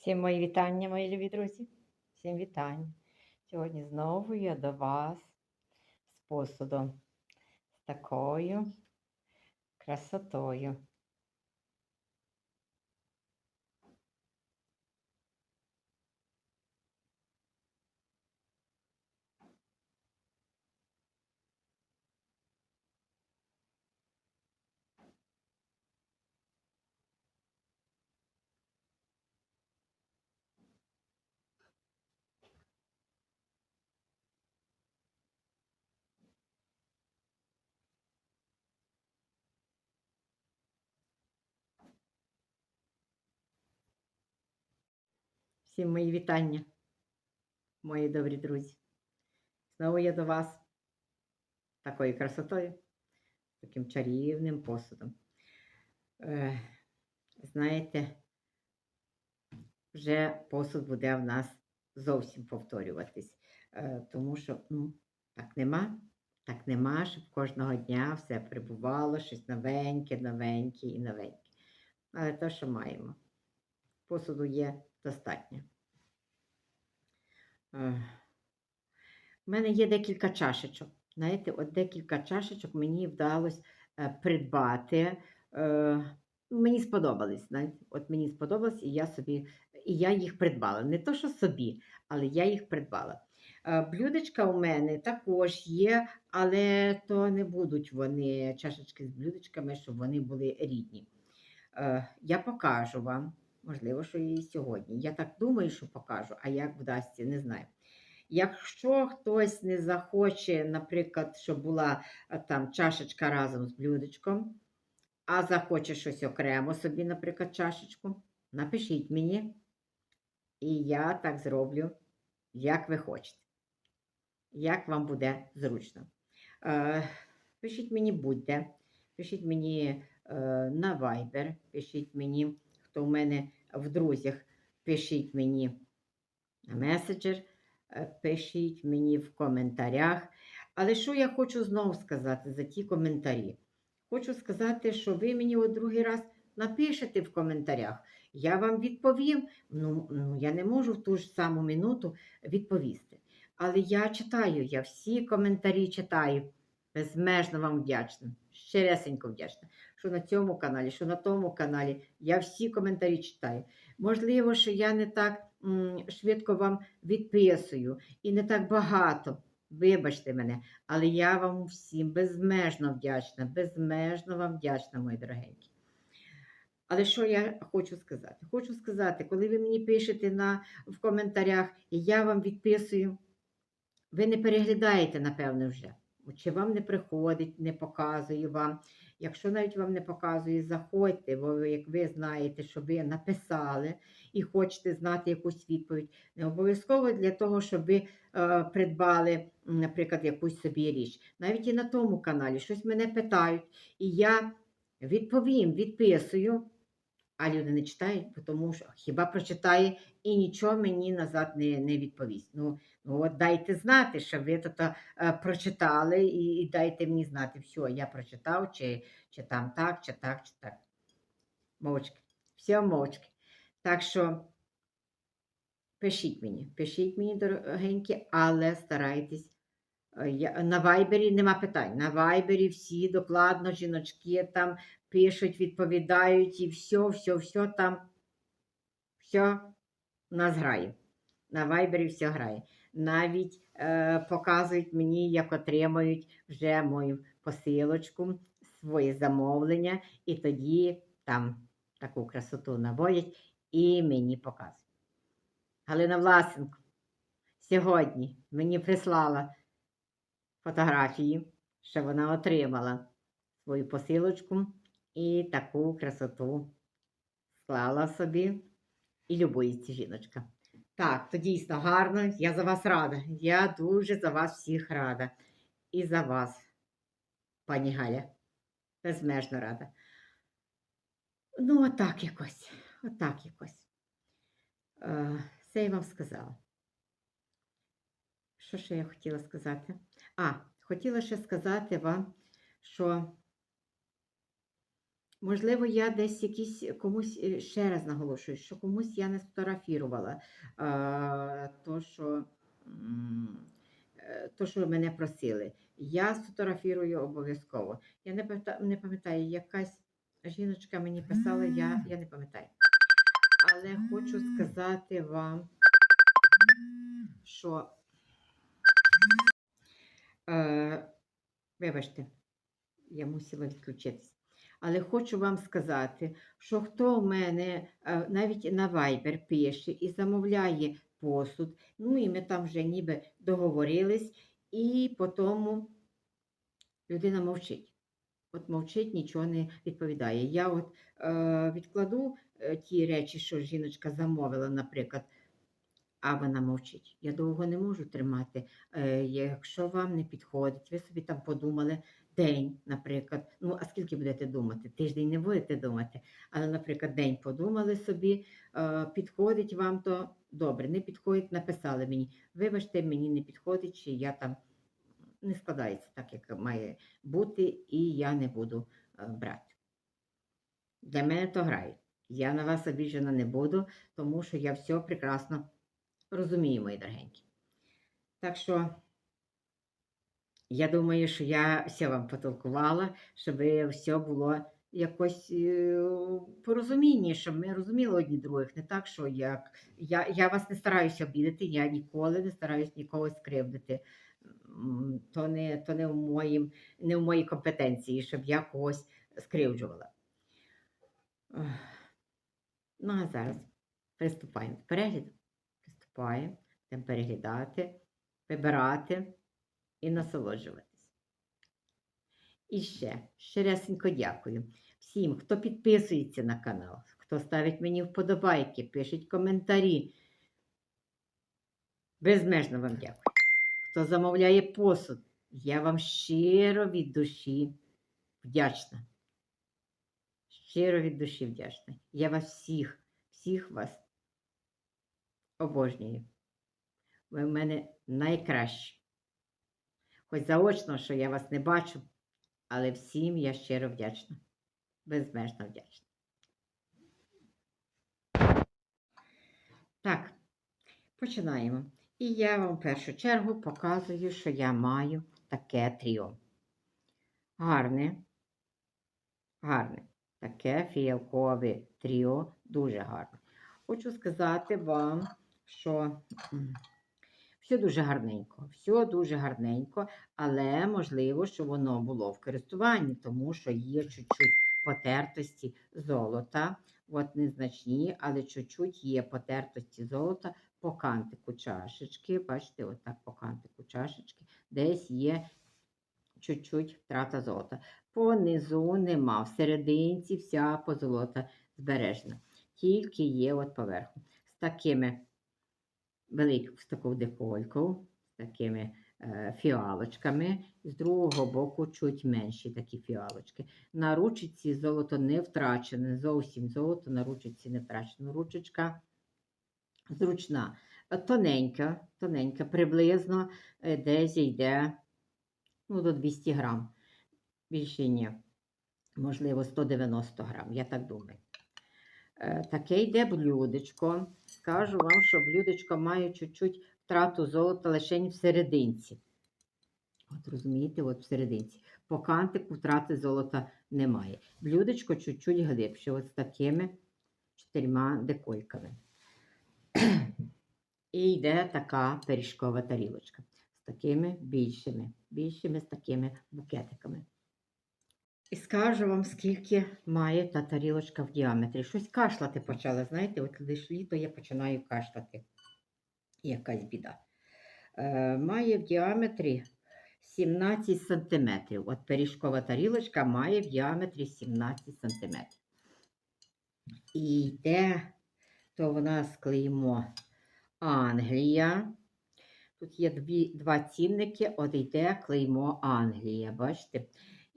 Всім мої вітання, мої любі друзі. Всім вітання. Сьогодні знову я до вас з посудом, з такою красотою. Всім мої вітання, мої добрі друзі. Знову я до вас такою красотою, таким чарівним посудом. Е, знаєте, вже посуд буде в нас зовсім повторюватись, е, тому що ну, так нема. Так нема, щоб кожного дня все прибувало, щось новеньке, новеньке і новеньке. Але те, що маємо, посуду є достатньо. У мене є декілька чашечок. Знаєте, от декілька чашечок мені вдалося е, придбати. Е, Мені сподобались. Знаєте, от мені сподобалось, і я собі, і я їх придбала. Не то, що собі, але я їх придбала. Е, Блюдечка у мене також є, але то не будуть вони чашечки з блюдечками, щоб вони були рідні. Я покажу вам. Можливо, що і сьогодні. Я так думаю, що покажу, а як вдасться, не знаю. Якщо хтось не захоче, наприклад, щоб була там чашечка разом з блюдечком, а захоче щось окремо собі, наприклад, чашечку, напишіть мені, і я так зроблю, як ви хочете. Як вам буде зручно. Е, пишіть мені будь-де, пишіть мені е, на Viber, пишіть мені, хто в мене в друзях, пишіть мені на меседжер, е, пишіть мені в коментарях. Але що я хочу знову сказати за ті коментарі? Хочу сказати, що ви мені от другий раз напишете в коментарях. Я вам відповім. Ну, ну я не можу в ту ж саму минуту відповісти. Але я читаю, я всі коментарі читаю. Безмежно вам вдячна. Щиресенько вдячна. Що на цьому каналі, що на тому каналі. Я всі коментарі читаю. Можливо, що я не так швидко вам відписую і не так багато. Вибачте мене, але я вам всім безмежно вдячна, безмежно вам вдячна, мої дорогенькі. Але що я хочу сказати? Хочу сказати, коли ви мені пишете на, в коментарях, і я вам відписую, ви не переглядаєте, напевне, вже. Чи вам не приходить, не показує вам. Якщо навіть вам не показує, заходьте, бо як ви знаєте, що ви написали і хочете знати якусь відповідь. Не обов'язково для того, щоб ви е, придбали, наприклад, якусь собі річ. Навіть і на тому каналі щось мене питають, і я відповім, відписую, а люди не читають, тому що хіба прочитає і нічого мені назад не, не відповість. Ну от дайте знати, що ви тут е, прочитали, і, і дайте мені знати, все, я прочитав, чи, чи там так, чи так, чи так. Мовчки. Все мовчки. Так що пишіть мені, пишіть мені, дорогенькі, але старайтесь. е, Я, на вайбері нема питань. На вайбері всі докладно жіночки там пишуть, відповідають і все, все, все там. Все у нас грає. На вайбері все грає. Навіть е, показують мені, як отримують вже мою посилочку, своє замовлення, і тоді там таку красоту наводять і мені показують. Галина Власенко сьогодні мені прислала фотографії, що вона отримала свою посилочку і таку красоту склала собі і любується жіночка. Так, то дійсно гарно. Я за вас рада. Я дуже за вас всіх рада. І за вас, пані Галя. Безмежно рада. Ну, отак якось. Отак якось. Е, Це я вам сказала. Що ще я хотіла сказати? А, хотіла ще сказати вам, що Можливо, я десь якісь комусь е, ще раз наголошую, що комусь я не сфотографірувала то, що, е, то, що мене просили. Я сфотографірую обов'язково. Я не не пам'ятаю, якась жіночка мені писала, я, я не пам'ятаю. Але хочу сказати вам, що е, вибачте, я мусила відключитись. Але хочу вам сказати, що хто в мене е, навіть на Viber пише і замовляє посуд, ну і ми там вже ніби договорились, і потім людина мовчить. От мовчить, нічого не відповідає. Я от е, відкладу е, ті речі, що жіночка замовила, наприклад, а вона мовчить. Я довго не можу тримати. Е, якщо вам не підходить, ви собі там подумали день, наприклад. Ну, а скільки будете думати? Тиждень не будете думати. Але, наприклад, день подумали собі, е, підходить вам то добре, не підходить, написали мені. Вибачте, мені не підходить, чи я там не складається так, як має бути, і я не буду е, брати. Для мене то грає. Я на вас обіжена не буду, тому що я все прекрасно розумію, мої дорогенькі. Так що я думаю, що я все вам потолкувала, щоб все було якось е, порозумінні, щоб ми розуміли одні других. Не так, що як я, я вас не стараюся обідати, я ніколи не стараюсь нікого скривдити. То не, то не в моїм, не в моїй компетенції, щоб я когось скривджувала. Ну, а зараз приступаємо до перегляду. Приступаємо, будемо переглядати, вибирати і насолоджуватись. І ще щиресенько дякую всім, хто підписується на канал, хто ставить мені вподобайки, пишуть коментарі. Безмежно вам дякую. Хто замовляє посуд, я вам щиро від душі вдячна. Щиро від душі вдячна. Я вас всіх, всіх вас обожнюю. Ви в мене найкращі. Хоч заочно, що я вас не бачу, але всім я щиро вдячна. Безмежно вдячна. Так, починаємо. І я вам в першу чергу показую, що я маю таке тріо. Гарне, гарне. Таке фіялкове тріо, дуже гарне. Хочу сказати вам, що все дуже гарненько, все дуже гарненько, але можливо, що воно було в користуванні, тому що є чуть-чуть потертості золота. От незначні, але чуть-чуть є потертості золота по кантику чашечки. Бачите, отак по кантику чашечки, десь є чуть-чуть втрата золота. По низу нема, всерединці вся позолота збережена. Тільки є от поверху. З такими великою, з такою деколькою, з такими е, фіалочками. З другого боку чуть менші такі фіалочки. На ручці золото не втрачене, зовсім золото на ручці не втрачено. Ручечка зручна, тоненька, тоненька, приблизно е, десь йде ну, до 200 грам. Більше ні. Можливо, 190 грам, я так думаю. Е, Таке йде блюдечко. Скажу вам, що блюдечко має чуть-чуть втрату золота лише в серединці. От розумієте, от в серединці. По кантику втрати золота немає. Блюдечко чуть-чуть глибше, от з такими чотирма декольками. І йде така пиріжкова тарілочка з такими більшими, більшими з такими букетиками. І скажу вам, скільки має та тарілочка в діаметрі. Щось кашляти почала, знаєте, от лише літо я починаю кашляти. Якась біда. Е, має в діаметрі 17 см. От пиріжкова тарілочка має в діаметрі 17 см. І йде, то в нас клеймо Англія. Тут є дві, два цінники, от йде клеймо Англія, бачите?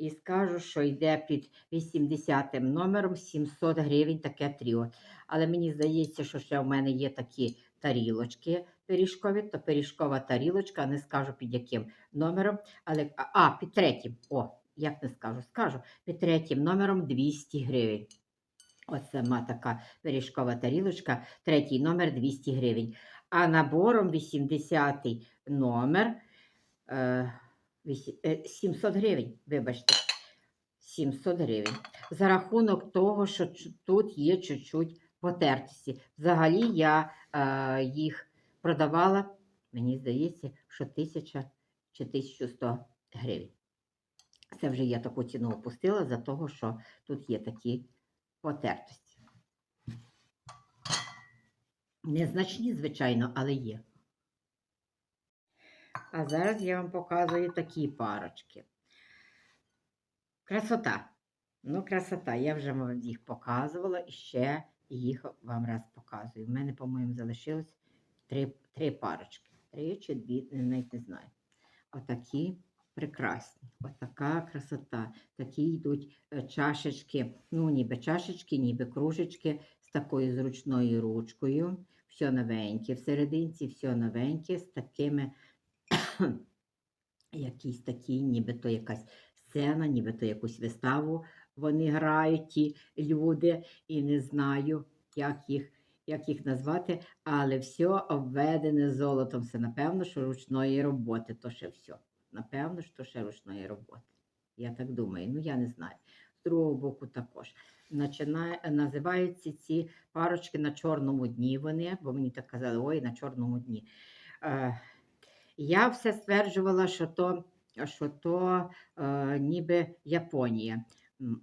І скажу, що йде під 80 номером 700 гривень таке тріо. Але мені здається, що ще в мене є такі тарілочки пиріжкові, то пиріжкова тарілочка, не скажу під яким номером, але а, під третім. О, як не скажу, скажу, під третім номером 200 гривень. Ось сама така пиріжкова тарілочка, третій номер 200 гривень. А набором 80 номер е, 700 гривень, вибачте. 700 гривень. За рахунок того, що тут є чуть-чуть потертості. Взагалі я е, їх продавала, мені здається, що 1000 чи 1100 гривень. Це вже я таку ціну опустила за того, що тут є такі потертості. Незначні, звичайно, але є. А зараз я вам показую такі парочки. Красота. Ну, красота. Я вже вам їх показувала і ще їх вам раз показую. У мене, по-моєму, залишилось три, три парочки. Три чи дві, навіть не знаю. Отакі прекрасні. Отака красота. Такі йдуть е, чашечки, ну, ніби чашечки, ніби кружечки з такою зручною ручкою. Все новеньке. Всерединці все новеньке з такими якісь такі, нібито якась сцена, нібито якусь виставу вони грають, ті люди, і не знаю, як їх, як їх назвати, але все обведене золотом. Все, напевно, що ручної роботи, то ще все. Напевно, що ще ручної роботи. Я так думаю, ну я не знаю. З другого боку також. Начинає, називаються ці парочки на чорному дні вони, бо мені так казали, ой, на чорному дні. Е, я все стверджувала, що то, що то е, ніби Японія.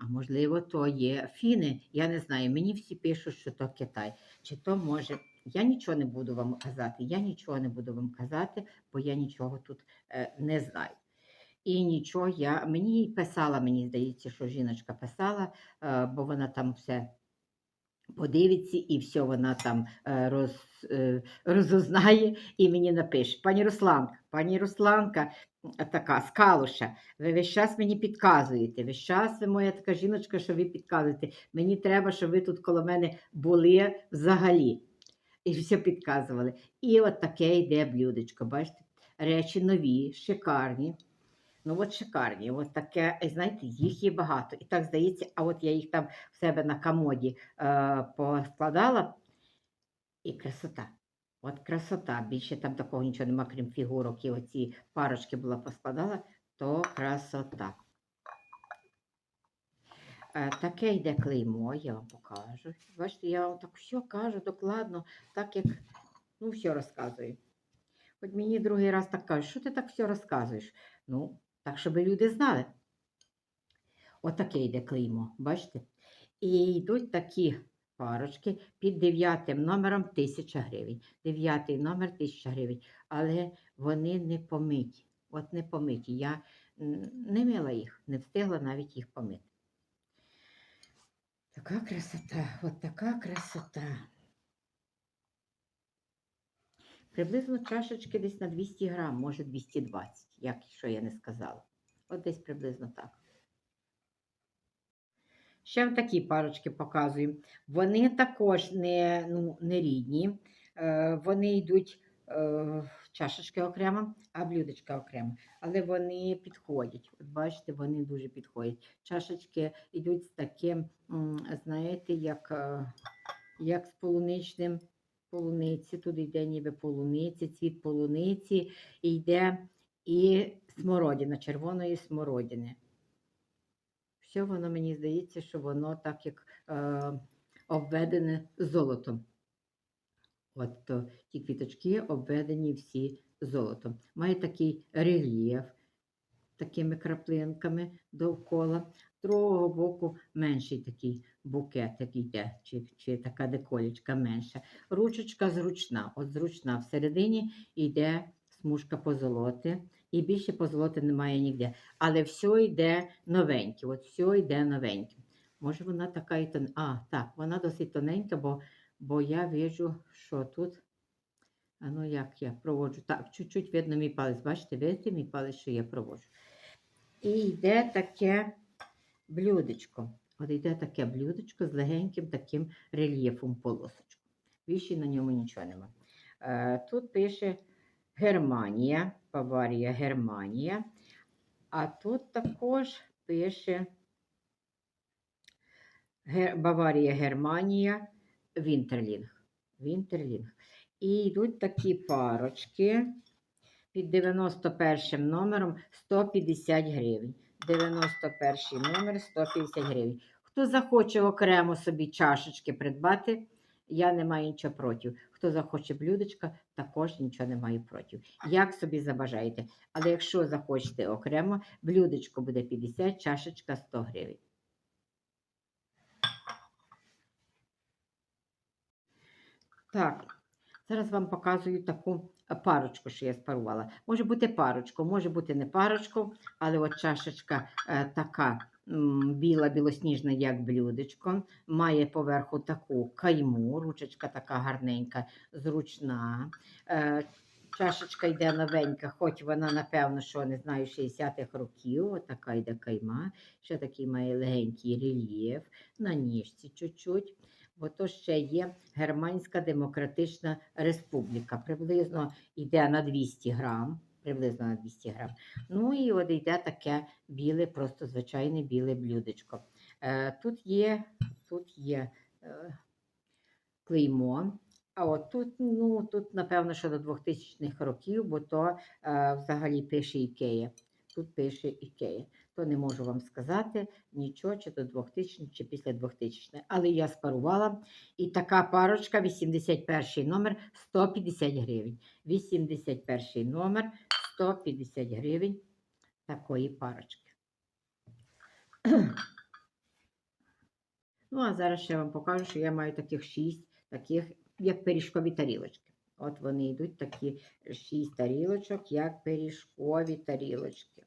А можливо, то є фіни. Я не знаю. Мені всі пишуть, що то Китай. Чи то може. Я нічого не буду вам казати. Я нічого не буду вам казати, бо я нічого тут е, не знаю. І нічого я мені писала, мені здається, що жіночка писала, е, бо вона там все подивиться і все вона там е, роз, е, розузнає і мені напише. Пані Русланка, пані Русланка, така скалуша, ви весь час мені підказуєте. Весь час ви моя така жіночка, що ви підказуєте. Мені треба, щоб ви тут коло мене були взагалі. І все підказували. І от таке йде блюдечко. Бачите? Речі нові, шикарні. Ну, от шикарні, от таке, знаєте, їх є багато. І так здається, а от я їх там в себе на комоді е, поскладала. І красота. От красота. Більше там такого нічого нема, крім фігурок. І оці парочки була поскладала, то красота. Е, Таке йде клеймо, я вам покажу. Бачите, я вам так все кажу докладно, так як ну, все розказую. От мені другий раз так кажуть, що ти так все розказуєш? Ну, так, щоб люди знали. Отаке йде клеймо, бачите? І йдуть такі парочки під дев'ятим номером 1000 гривень. Дев'ятий номер 1000 гривень. Але вони не помиті. От не помиті. Я не мила їх, не встигла навіть їх помити. Така красота, от така красота. Приблизно чашечки десь на 200 грам, може 220, як що я не сказала. От десь приблизно так. Ще вам такі парочки показую. Вони також не, ну, не рідні. Е, вони йдуть е, чашечки окремо, а блюдечка окремо. Але вони підходять. От бачите, вони дуже підходять. Чашечки йдуть з таким, знаєте, як, е, як з полуничним полуниці. Тут йде ніби полуниці, цвіт полуниці, і йде і смородина, червоної смородини. Все воно мені здається, що воно так як е, обведене золотом. От то, ті квіточки обведені всі золотом. Має такий рельєф такими краплинками довкола. Другого боку менший такий букетик йде, чи, чи така деколічка менша. Ручечка зручна. От зручна. Всередині йде смужка позолоти. І більше позолоти немає ніде. Але все йде новеньке. От все йде новеньке. Може, вона така і тон... А, так, вона досить тоненька, бо, бо я бачу, що тут. А ну як я проводжу? Так, чуть-чуть видно мій палець. Бачите, видите мій палець, що я проводжу. І йде таке блюдечко. От йде таке блюдечко з легеньким таким рельєфом полосочку. Більше на ньому нічого нема. Е, тут пише Германія, Баварія, Германія. А тут також пише Баварія, Германія, Вінтерлінг. Вінтерлінг. І йдуть такі парочки під 91 номером 150 гривень. 91 номер 150 гривень. Хто захоче окремо собі чашечки придбати, я не маю нічого проти. Хто захоче блюдечка, також нічого не маю проти. Як собі забажаєте. Але якщо захочете окремо, блюдечко буде 50, чашечка 100 гривень. Так, зараз вам показую таку парочку, що я спарувала. Може бути парочку, може бути не парочку, але от чашечка е, така біла, білосніжна, як блюдечко. Має поверху таку кайму, ручечка така гарненька, зручна. Е, Чашечка йде новенька, хоч вона, напевно, що не знаю, 60-х років. От така йде кайма. Ще такий має легенький рельєф на ніжці чуть-чуть. Бо то ще є Германська Демократична Республіка. Приблизно йде на 200 грам. Приблизно на 200 грам. Ну і от йде таке біле, просто звичайне біле блюдечко. Е, тут є, тут є е, клеймо. А от тут, ну, тут, напевно, що до 2000-х років, бо то е, взагалі пише Ікея. Тут пише Ікея. То не можу вам сказати нічого, чи до 2000 чи після 2000 Але я спарувала. І така парочка, 81 номер, 150 гривень. 81 номер, 150 гривень такої парочки. Ну, а зараз ще вам покажу, що я маю таких 6, таких, як пиріжкові тарілочки. От вони йдуть такі 6 тарілочок, як пиріжкові тарілочки.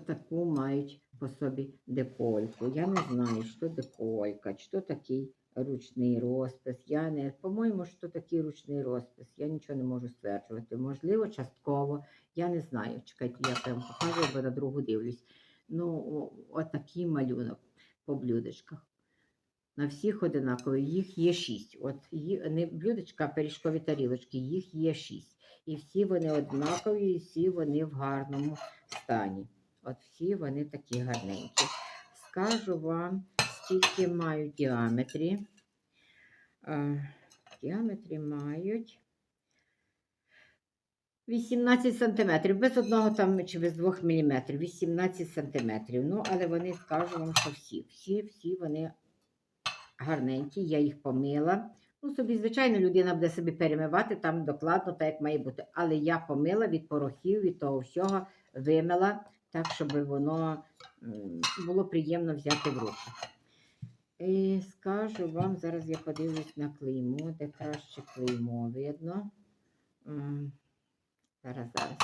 Таку мають по собі декольку. Я не знаю, що деколька, то такий ручний розпис. Я не, по-моєму, що такий ручний розпис. Я нічого не можу стверджувати. Можливо, частково. Я не знаю. Чекайте, я вам покажу, бо на другу дивлюсь. Ну, отакий малюнок по блюдечках. На всіх одинакові, їх є шість. От не блюдечка, а пиріжкові тарілочки, їх є шість. І всі вони однакові, і всі вони в гарному стані. От всі вони такі гарненькі. Скажу вам, скільки мають діаметрі. Е, діаметрі мають 18 сантиметрів, без одного там чи без двох міліметрів, 18 сантиметрів. Ну, але вони скажу вам, що всі, всі, всі вони гарненькі, я їх помила. Ну, собі, звичайно, людина буде собі перемивати там докладно, так як має бути. Але я помила від порохів, від того всього вимила, так, щоб воно було приємно взяти в руки. І скажу вам, зараз я подивлюсь на клеймо, де краще клеймо видно. Зараз, зараз.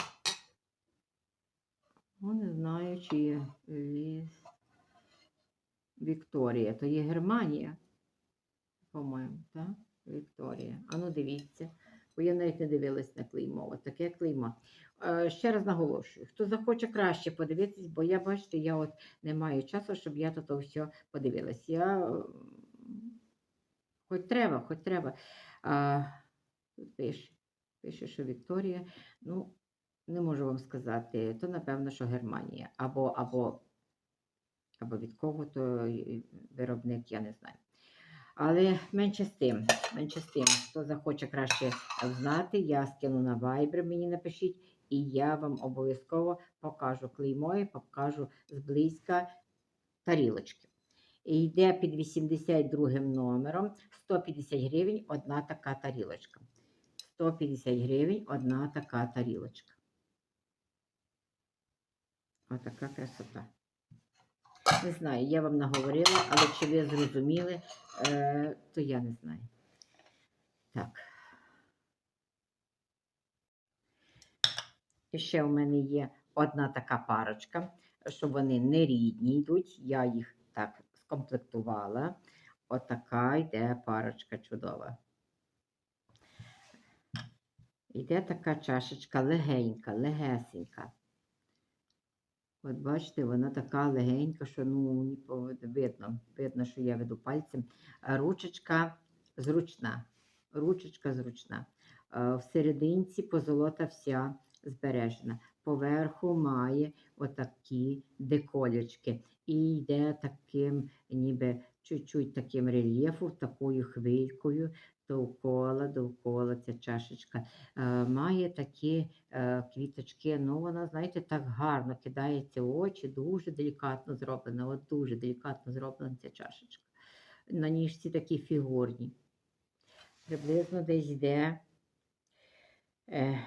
Ну, не знаю, чи є Віс- Вікторія, то є Германія, по-моєму, так? Вікторія. А ну дивіться, бо я навіть не дивилась на клеймо. От таке клеймо. Е, ще раз наголошую, хто захоче краще подивитись, бо я, бачите, я от не маю часу, щоб я тут все подивилась. Я е, хоч треба, хоч треба. А, пише, пише, що Вікторія. Ну, не можу вам сказати, то напевно, що Германія. Або, або, або від кого то виробник, я не знаю. Але менше з тим, менше з тим, хто захоче краще знати, я скину на Viber, мені напишіть, і я вам обов'язково покажу клеймо і покажу зблизька тарілочки. І йде під 82 номером 150 гривень одна така тарілочка. 150 гривень одна така тарілочка. Отака красота. Не знаю, я вам наговорила, але чи ви зрозуміли, е, то я не знаю. Так. І ще у мене є одна така парочка, що вони не рідні йдуть. Я їх так скомплектувала. Отака йде парочка чудова. Йде така чашечка легенька, легесенька. От бачите, вона така легенька, що ну, видно, видно, що я веду пальцем. Ручечка зручна. Ручечка зручна. Е, В позолота вся збережена. Поверху має отакі деколючки. І йде таким, ніби чуть-чуть таким рельєфом, такою хвилькою довкола, довкола ця чашечка. Е, має такі е, квіточки, ну вона, знаєте, так гарно кидається в очі, дуже делікатно зроблена, от дуже делікатно зроблена ця чашечка. На ніжці такі фігурні. Приблизно десь йде е,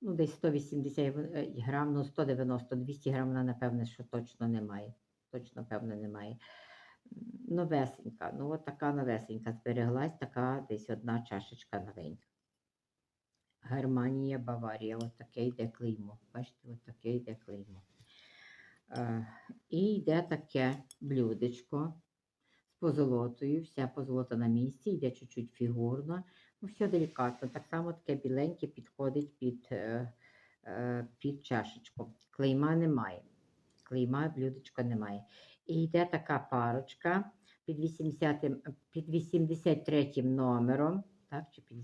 ну, десь 180 е, грам, ну 190, 200 грам вона, напевне, що точно немає. Точно, певно, немає. Новесенька, ну от така новесенька збереглась, така десь одна чашечка новенька. Германія, Баварія, от таке йде клеймо. Бачите, от таке йде клеймо. Е, і йде таке блюдечко з позолотою, вся позолота на місці, йде чуть-чуть фігурно, ну все делікатно. Так само таке біленьке підходить під, е, е, під чашечку. Клейма немає. Клейма блюдечка немає. І йде така парочка під 80, під 83 номером, так, чи під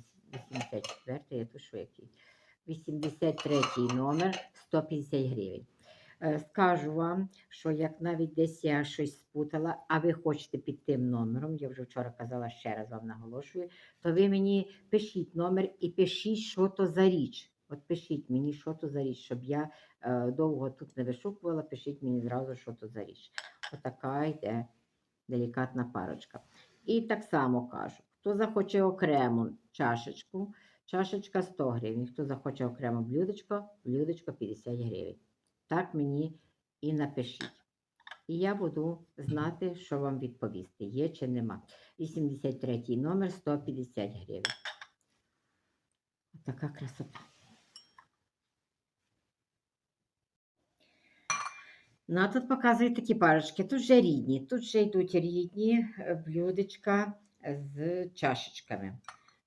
84, я пишу який. 83 номер 150 гривень. Е, Скажу вам, що як навіть десь я щось спутала, а ви хочете під тим номером, я вже вчора казала, ще раз вам наголошую, то ви мені пишіть номер і пишіть, що то за річ. От пишіть мені, що то за річ, щоб я е, довго тут не вишукувала, пишіть мені зразу, що то за річ. Отака йде делікатна парочка. І так само кажу, хто захоче окремо чашечку, чашечка 100 гривень. Хто захоче окремо блюдечко, блюдечко 50 гривень. Так мені і напишіть. І я буду знати, що вам відповісти, є чи нема. 83 номер 150 гривень. Така красота. Ну, а тут показують такі парочки. Тут вже рідні. Тут вже йдуть рідні е, блюдечка з чашечками.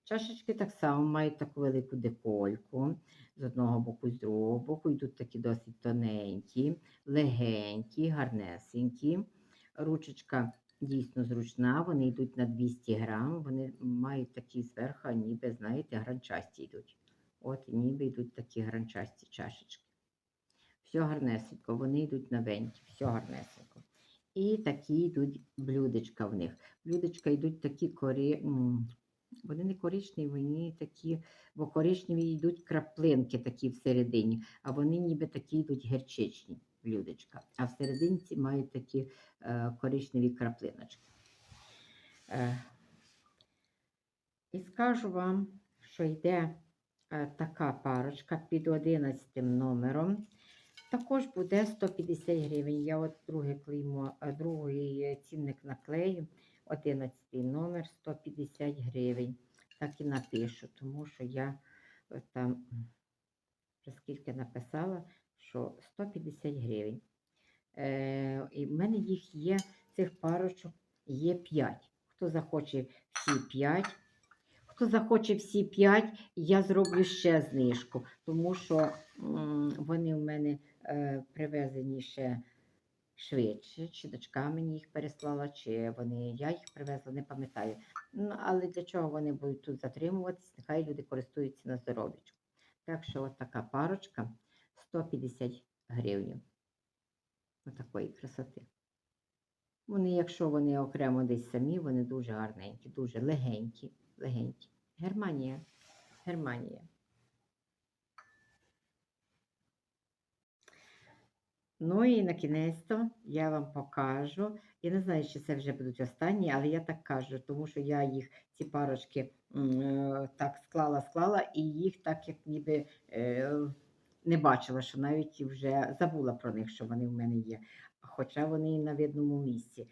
Чашечки так само мають таку велику декольку. З одного боку з другого боку йдуть такі досить тоненькі, легенькі, гарнесенькі. Ручечка дійсно зручна, вони йдуть на 200 грам, вони мають такі зверху, ніби, знаєте, гранчасті йдуть. От ніби йдуть такі гранчасті чашечки. Все гарнесенько, вони йдуть новенькі, все гарнесенько. І такі йдуть блюдечка в них. Блюдечка йдуть такі корі... Вони не коричневі, вони такі, бо коричневі йдуть краплинки такі всередині, а вони ніби такі йдуть герчичні блюдечка. А всерединці мають такі е, коричневі краплиночки. Е, і скажу вам, що йде е, така парочка під 11 номером. Також буде 150 гривень. Я от друге клеймо, е, другий е, цінник наклею. 11 номер 150 гривень. Так і напишу, тому що я е, там скільки написала, що 150 гривень. Е, і в мене їх є, цих парочок є 5. Хто захоче всі 5, хто захоче всі 5, я зроблю ще знижку, тому що вони в мене привезені ще швидше, чи дочка мені їх переслала, чи вони, я їх привезла, не пам'ятаю. Ну, але для чого вони будуть тут затримуватись, нехай люди користуються на здоров'ячку. Так що от така парочка 150 гривень. Отакої красоти. Вони, якщо вони окремо десь самі, вони дуже гарненькі, дуже легенькі, легенькі. Германія. Германія. Ну і на кінець я вам покажу. Я не знаю, чи це вже будуть останні, але я так кажу, тому що я їх, ці парочки, е, так склала, склала, і їх так як ніби е, не бачила, що навіть вже забула про них, що вони в мене є. Хоча вони на видному місці.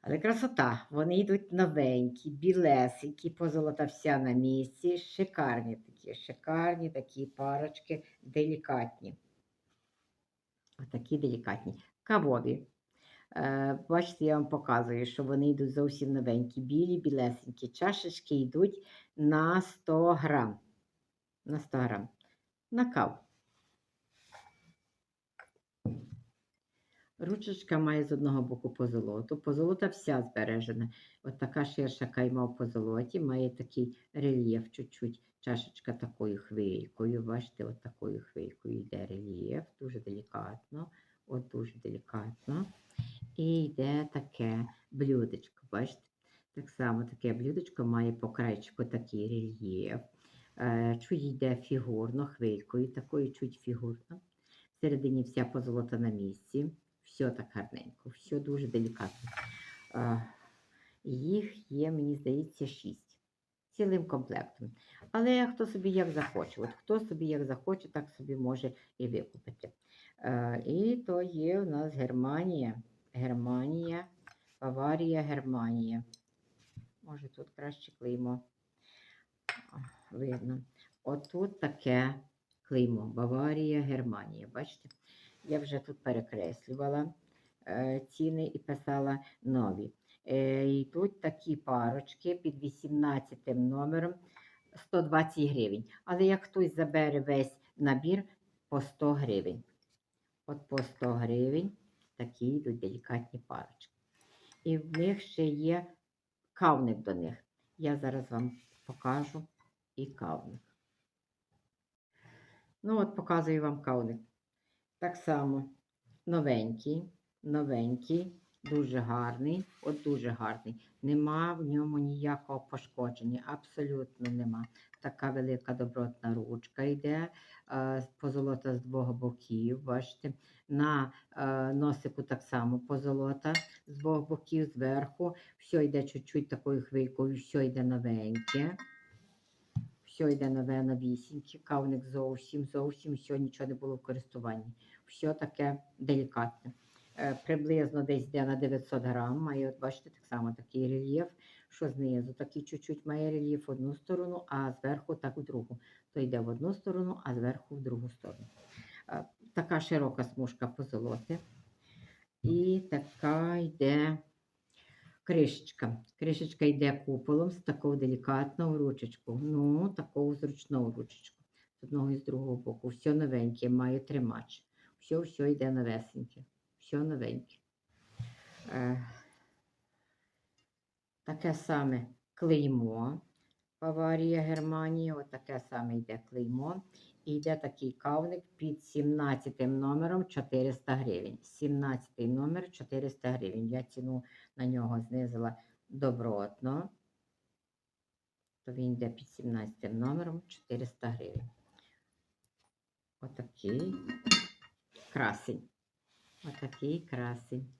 Але красота, вони йдуть новенькі, білесенькі, позолота вся на місці, шикарні такі, шикарні такі парочки, делікатні. Отакі делікатні. Кавові. Е, бачите, я вам показую, що вони йдуть зовсім новенькі, білі, білесенькі. Чашечки йдуть на 100 грам. На 100 грам. На каву. Ручечка має з одного боку позолоту. Позолота вся збережена. От така ширша кайма в позолоті, має такий рельєф чуть-чуть чашечка такою хвилькою. Бачите, от такою хвилькою йде рельєф, дуже делікатно, от дуже делікатно. І йде таке блюдечко. Бачите? Так само таке блюдечко має по крайчику такий рельєф. Е, Чуть йде фігурно, хвилькою, такою чуть фігурно. Всередині вся позолота на місці. Все так гарненько, все дуже делікатно. Е, Їх є, мені здається, шість цілим комплектом. Але хто собі як захоче, от хто собі як захоче, так собі може і викупити. Е, І то є у нас Германія. Германія, Баварія, Германія. Може тут краще клеймо. Видно. Отут таке клеймо. Баварія, Германія. Бачите? Я вже тут перекреслювала е, ціни і писала нові. Йдуть такі парочки під 18 номером 120 гривень. Але як хтось забере весь набір по 100 гривень. От по 100 гривень такі йдуть делікатні парочки. І в них ще є кавник до них. Я зараз вам покажу і кавник. Ну, от показую вам кавник. Так само новенький, новенький, дуже гарний, от дуже гарний. Нема в ньому ніякого пошкодження, абсолютно нема. Така велика добротна ручка йде, е, позолота з двох боків, бачите. На е, носику так само позолота з двох боків, зверху. Все йде чуть-чуть такою хвилькою, все йде новеньке. Все йде нове новісіньке, кавник зовсім, зовсім все, нічого не було в користуванні. Все таке делікатне. Е, приблизно десь йде на 900 грам. Має, от бачите, так само такий рельєф, що знизу такий чуть-чуть має рельєф в одну сторону, а зверху так в другу. То йде в одну сторону, а зверху в другу сторону. Е, така широка смужка позолоти. І така йде кришечка. Кришечка йде куполом з такого делікатного ручечку. Ну, такого зручного ручечку. З одного і з другого боку. Все новеньке, має тримач. Все, все йде новесеньке. Все новеньке. Таке саме клеймо. Баварія, Германія, отаке саме йде клеймо. І йде такий кавник під 17 номером 400 гривень. 17 номер 400 гривень. Я ціну на нього знизила добротно. То він йде під 17 номером 400 гривень. Отакий красень. Отакий красень.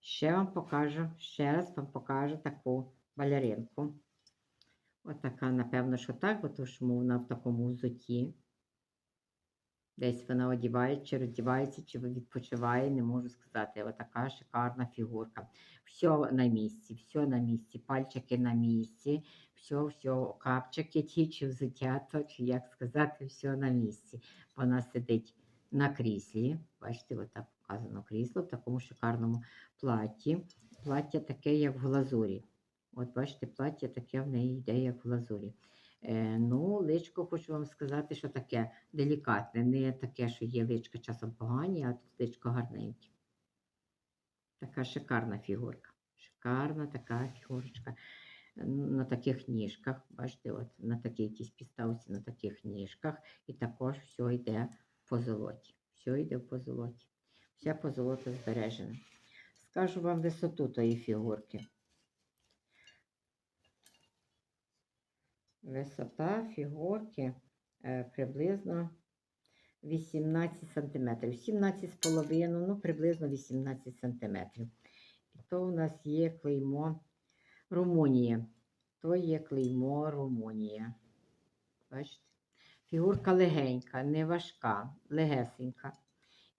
Ще вам покажу, ще раз вам покажу таку балеринку. Отака, напевно, що так, бо то що вона в такому взуті. Десь вона одівається, чи роздівається, чи відпочиває, не можу сказати. Отака шикарна фігурка. Все на місці, все на місці, пальчики на місці, все, все, капчики ті, чи взуття, то, чи як сказати, все на місці. Вона сидить на кріслі. Бачите, отак показано крісло в такому шикарному платі. Плаття таке, як в глазурі. От бачите, плаття таке в неї йде, як в лазурі. Е, ну, личко хочу вам сказати, що таке делікатне, не таке, що є личка часом погані, а тут личко гарненьке. Така шикарна фігурка. Шикарна така фігурочка. На таких ніжках, бачите, от на такій якійсь підставці, на таких ніжках. І також все йде по золоті. Все йде по золоті. Вся позолота збережена. Скажу вам висоту тої фігурки. Висота фігурки е, приблизно 18 см. 17,5, ну приблизно 18 см. І то у нас є клеймо Румунія. То є клеймо Румунія. Бачите? Фігурка легенька, не важка, легесенька.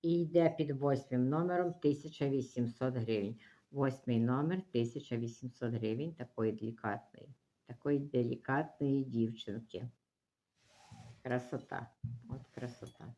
І йде під восьмим номером 1800 гривень. Восьмий номер 1800 гривень, такої делікатної такої делікатної дівчинки. Красота. От красота.